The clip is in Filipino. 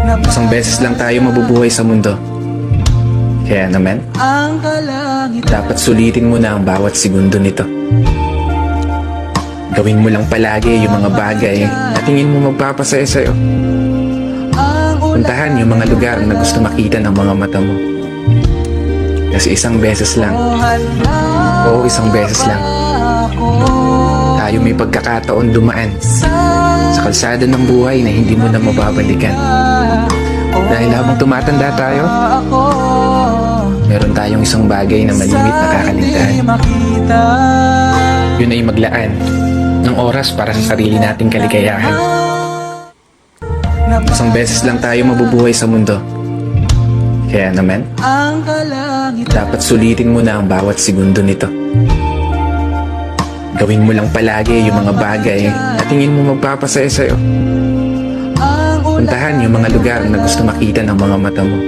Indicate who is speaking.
Speaker 1: Isang beses lang tayo mabubuhay sa mundo. Kaya naman, dapat sulitin mo na ang bawat segundo nito. Gawin mo lang palagi yung mga bagay na tingin mo magpapasaya sa'yo. Puntahan yung mga lugar na gusto makita ng mga mata mo. Kasi isang beses lang, oo isang beses lang, tayo may pagkakataon dumaan kalsada ng buhay na hindi mo na mababalikan. Dahil habang tumatanda tayo, meron tayong isang bagay na malimit na
Speaker 2: makita
Speaker 1: Yun ay maglaan ng oras para sa sarili nating kaligayahan. Isang beses lang tayo mabubuhay sa mundo. Kaya naman, dapat sulitin mo na ang bawat segundo nito. Gawin mo lang palagi yung mga bagay tingin mo magpapasaya sa'yo. Puntahan yung mga lugar na gusto makita ng mga mata mo.